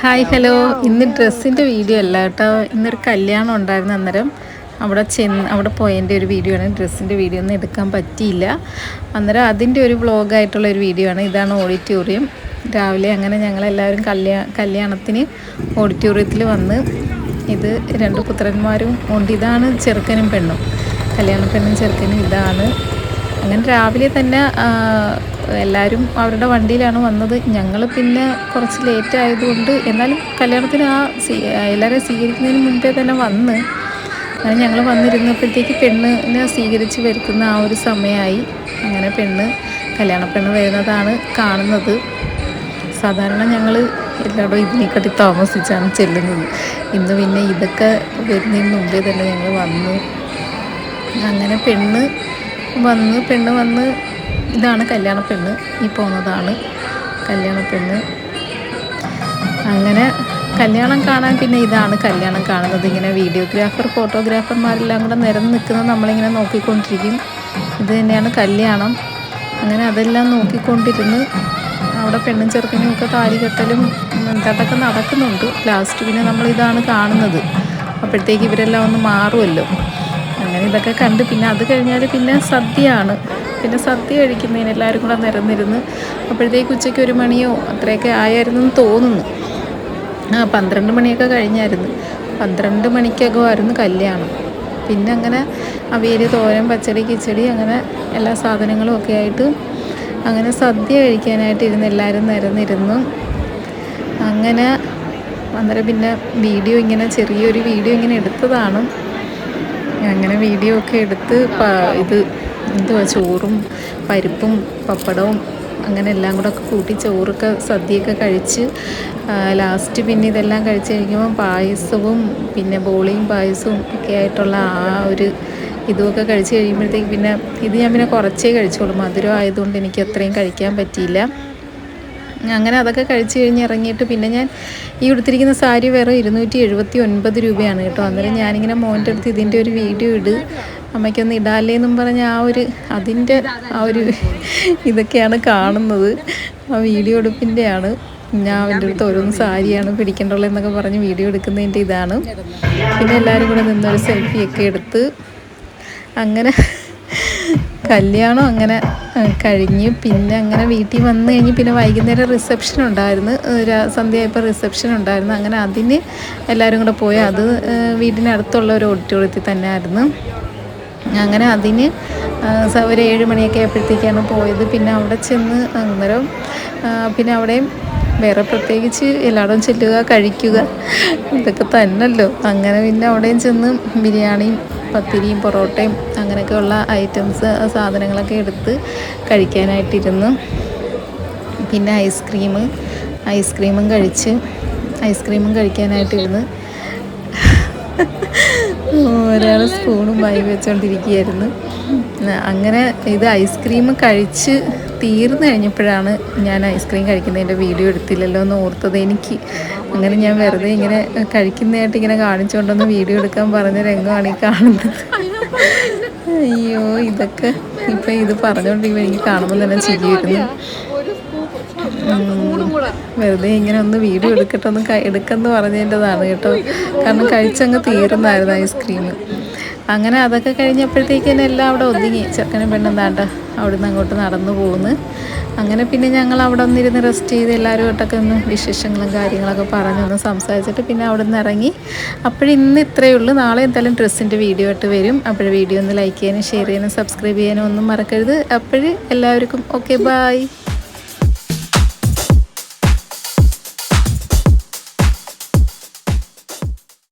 Hi hello. ഇന്ന് ഡ്രസ്സിന്റെ video അല്ല കേട്ടോ. ഇന്നൊരു കല്യാണം ഉണ്ടായിരുന്ന അന്നേരം. അവിടെ ചെന്ന് അവിടെ പോയതിന്റെ ഒരു വീഡിയോ ആണ്. ഡ്രസ്സിന്റെ വീഡിയോ ഒന്നും എടുക്കാൻ പറ്റിയില്ല. അന്നേരം അതിന്റെ ഒരു വ്ളോഗായിട്ടുള്ള ഒരു വീഡിയോ ആണ്. ഇതാണ് ഓഡിറ്റോറിയം രാവിലെ അങ്ങനെ ഞങ്ങളെല്ലാവരും കല്യാ കല്യാണത്തിന് ഓഡിറ്റോറിയത്തിൽ വന്ന് ഇത് രണ്ട് പുത്രന്മാരും ഉണ്ട്. ഇതാണ് ചെറുക്കനും പെണ്ണും. കല്യാണ പെണ്ണും ചെറുക്കനും ഇതാണ്. അങ്ങനെ രാവിലെ തന്നെ എല്ലാവരും അവരുടെ വണ്ടിയിലാണ് വന്നത്. ഞങ്ങൾ പിന്നെ കുറച്ച് ലേറ്റ് ആയതുകൊണ്ട് എന്നാലും കല്യാണത്തിന് ആ എല്ലാവരെയും സ്വീകരിക്കുന്നതിന് മുൻപേ തന്നെ വന്ന്. അങ്ങനെ ഞങ്ങൾ വന്നിരുന്നപ്പോഴത്തേക്ക് പെണ്ണിനെ സ്വീകരിച്ച് വരുത്തുന്ന ആ ഒരു സമയമായി അങ്ങനെ പെണ്ണ് കല്യാണ പെണ്ണ് വരുന്നതാണ് കാണുന്നത്. സാധാരണ ഞങ്ങൾ എല്ലായിടും ഇതിനെക്കാട്ടി താമസിച്ചാണ് ചെല്ലുന്നത്. ഇന്ന് പിന്നെ ഇതൊക്കെ വരുന്നതിന് മുമ്പേ തന്നെ ഞങ്ങൾ വന്നു. അങ്ങനെ പെണ്ണ് വന്ന് പെണ്ണ് വന്ന് ഇതാണ് കല്യാണ പെണ്ണ്. ഈ പോകുന്നതാണ് കല്യാണ പെണ്ണ്. അങ്ങനെ കല്യാണം കാണാൻ പിന്നെ ഇതാണ് കല്യാണം കാണുന്നത്. ഇങ്ങനെ വീഡിയോഗ്രാഫർ ഫോട്ടോഗ്രാഫർമാരെല്ലാം കൂടെ നിരന്ന് നിൽക്കുന്നത് നമ്മളിങ്ങനെ നോക്കിക്കൊണ്ടിരിക്കും. ഇത് തന്നെയാണ് കല്യാണം. അങ്ങനെ അതെല്ലാം നോക്കിക്കൊണ്ടിരുന്ന് അവിടെ പെണ്ണും ചെറുക്കനും ഒക്കെ താലി കെട്ടലും എന്താട്ടൊക്കെ നടക്കുന്നുണ്ട്. ലാസ്റ്റ് പിന്നെ നമ്മളിതാണ് കാണുന്നത്. അപ്പോഴത്തേക്ക് ഇവരെല്ലാം ഒന്ന് മാറുമല്ലോ. അങ്ങനെ ഇതൊക്കെ കണ്ട് പിന്നെ അത് കഴിഞ്ഞാൽ പിന്നെ സദ്യയാണ്. പിന്നെ സദ്യ കഴിക്കുന്നതിന് എല്ലാവരും കൂടെ നിരന്നിരുന്ന് അപ്പോഴത്തേക്ക് ഉച്ചയ്ക്ക് ഒരു മണിയോ അത്രയൊക്കെ ആയായിരുന്നു എന്ന് തോന്നുന്നു. ആ പന്ത്രണ്ട് മണിയൊക്കെ കഴിഞ്ഞായിരുന്നു. പന്ത്രണ്ട് മണിക്കൊക്കെ ആയിരുന്നു കല്യാണം. പിന്നെ അങ്ങനെ അവിയൽ തോരൻ പച്ചടി കിച്ചടി അങ്ങനെ എല്ലാ സാധനങ്ങളും ഒക്കെ ആയിട്ട് അങ്ങനെ സദ്യ കഴിക്കാനായിട്ട് ഇരുന്ന് എല്ലാവരും നിരന്നിരുന്നു. അങ്ങനെ അന്നേരം പിന്നെ വീഡിയോ ഇങ്ങനെ ചെറിയൊരു വീഡിയോ ഇങ്ങനെ എടുത്തതാണ്. അങ്ങനെ വീഡിയോ ഒക്കെ എടുത്ത് ഇത് എന്തുവാ ചോറും പരിപ്പും പപ്പടവും അങ്ങനെ എല്ലാം കൂടെ ഒക്കെ കൂട്ടി ചോറൊക്കെ സദ്യയൊക്കെ കഴിച്ച് ലാസ്റ്റ് പിന്നെ ഇതെല്ലാം കഴിച്ച് കഴിക്കുമ്പോൾ പായസവും പിന്നെ ബോളിയും പായസവും ഒക്കെ ആയിട്ടുള്ള ആ ഒരു ഇതുമൊക്കെ കഴിച്ച് കഴിയുമ്പോഴത്തേക്ക് പിന്നെ ഇത് ഞാൻ പിന്നെ കുറച്ചേ കഴിച്ചോളൂ. മധുരം ആയതുകൊണ്ട് എനിക്ക് അത്രയും കഴിക്കാൻ പറ്റിയില്ല. അങ്ങനെ അതൊക്കെ കഴിച്ച് കഴിഞ്ഞ് ഇറങ്ങിയിട്ട് പിന്നെ ഞാൻ ഈ ഉടുത്തിരിക്കുന്ന സാരി വേറെ ഇരുന്നൂറ്റി എഴുപത്തി ഒൻപത് രൂപയാണ് കേട്ടോ. അന്നേരം ഞാനിങ്ങനെ മോന്റെ അടുത്ത് ഇതിന്റെ ഒരു വീഡിയോ ഇട് അമ്മയ്ക്കൊന്ന് ഇടാല്ലേ എന്നും പറഞ്ഞ് ആ ഒരു അതിന്റെ ആ ഒരു ഇതൊക്കെയാണ് കാണുന്നത്. ആ വീഡിയോ എടുപ്പിന്റെയാണ്. ഞാൻ അവന്റെ അടുത്ത് ഓരോന്ന് സാരിയാണ് പിടിക്കേണ്ടുള്ളതെന്നൊക്കെ പറഞ്ഞ് വീഡിയോ എടുക്കുന്നതിന്റെ ഇതാണ്. പിന്നെ എല്ലാവരും കൂടെ നിന്നൊരു സെൽഫിയൊക്കെ എടുത്ത് അങ്ങനെ കല്യാണം അങ്ങനെ കഴിഞ്ഞ് പിന്നെ അങ്ങനെ വീട്ടിൽ വന്ന് കഴിഞ്ഞ് പിന്നെ വൈകുന്നേരം റിസപ്ഷൻ ഉണ്ടായിരുന്നു. ഒരു സന്ധ്യയായപ്പോൾ റിസപ്ഷൻ ഉണ്ടായിരുന്നു. അങ്ങനെ അതിന് എല്ലാവരും കൂടെ പോയി അത് വീടിനടുത്തുള്ള ഒരു ഓഡിറ്റോറിയത്തിൽ തന്നെ ആയിരുന്നു അങ്ങനെ അതിന് ഒരു ഏഴ് മണിയൊക്കെ ആയപ്പോഴത്തേക്കാണ് പോയത്. പിന്നെ അവിടെ ചെന്ന് അന്നേരം പിന്നെ അവിടെയും വേറെ പ്രത്യേകിച്ച് എല്ലായിടവും ചെല്ലുക കഴിക്കുക ഇതൊക്കെ തന്നല്ലോ അങ്ങനെ പിന്നെ അവിടെയും ചെന്ന് ബിരിയാണിയും പത്തിരിയും പൊറോട്ടയും അങ്ങനെയൊക്കെയുള്ള ഐറ്റംസ് സാധനങ്ങളൊക്കെ എടുത്ത് കഴിക്കാനായിട്ടിരുന്നു. പിന്നെ ഐസ്ക്രീം ഐസ്ക്രീമും കഴിച്ച് ഐസ്ക്രീമും കഴിക്കാനായിട്ടിരുന്ന്. ഒരാൾ സ്പൂണും വായി വെച്ചുകൊണ്ടിരിക്കുകയായിരുന്നു അങ്ങനെ ഇത് ഐസ്ക്രീം കഴിച്ച് തീർന്നു കഴിഞ്ഞപ്പോഴാണ് ഞാൻ ഐസ്ക്രീം കഴിക്കുന്നതിന്റെ വീഡിയോ എടുത്തില്ലല്ലോ എന്ന് ഓർത്തത് എനിക്ക്. അങ്ങനെ ഞാൻ വെറുതെ ഇങ്ങനെ കഴിക്കുന്നതായിട്ട് ഇങ്ങനെ കാണിച്ചുകൊണ്ടൊന്ന് വീഡിയോ എടുക്കാൻ പറഞ്ഞ രംഗമാണ് ഈ കാണുന്നത്. അയ്യോ ഇതൊക്കെ ഇപ്പം ഇത് പറഞ്ഞുകൊണ്ടിരിക്കുമ്പോൾ എനിക്ക് കാണുമ്പോൾ തന്നെ ചിരിയിരുന്നു വെറുതെ ഇങ്ങനെ ഒന്ന് വീഡിയോ എടുക്കട്ടെ ഒന്ന് എടുക്കെന്ന് പറഞ്ഞതിന്റെതാണ് കേട്ടോ. കാരണം കഴിച്ചങ്ങ് തീർന്നായിരുന്നു ഐസ്ക്രീം അങ്ങനെ അതൊക്കെ കഴിഞ്ഞപ്പോഴത്തേക്ക് എല്ലാം അവിടെ ഒതുങ്ങി. ചെറുക്കനും പെണ്ണും താണ്ട അവിടുന്ന് അങ്ങോട്ട് നടന്നു പോകുന്നു അങ്ങനെ പിന്നെ ഞങ്ങൾ അവിടെ ഒന്നിരുന്ന് റെസ്റ്റ് ചെയ്ത് എല്ലാവരുമായിട്ടൊക്കെ ഒന്ന് വിശേഷങ്ങളും കാര്യങ്ങളൊക്കെ പറഞ്ഞൊന്ന് സംസാരിച്ചിട്ട് പിന്നെ അവിടെ നിന്ന് ഇറങ്ങി അപ്പോഴിന്ന് ഇത്രയേ ഉള്ളൂ. നാളെ എന്തായാലും ഡ്രസ്സിന്റെ വീഡിയോ ആയിട്ട് വരും. അപ്പോൾ വീഡിയോ ഒന്ന് ലൈക്ക് ചെയ്യാനും ഷെയർ ചെയ്യാനും സബ്സ്ക്രൈബ് ചെയ്യാനും ഒന്നും മറക്കരുത്. അപ്പോൾ എല്ലാവർക്കും ഓക്കെ ബായ്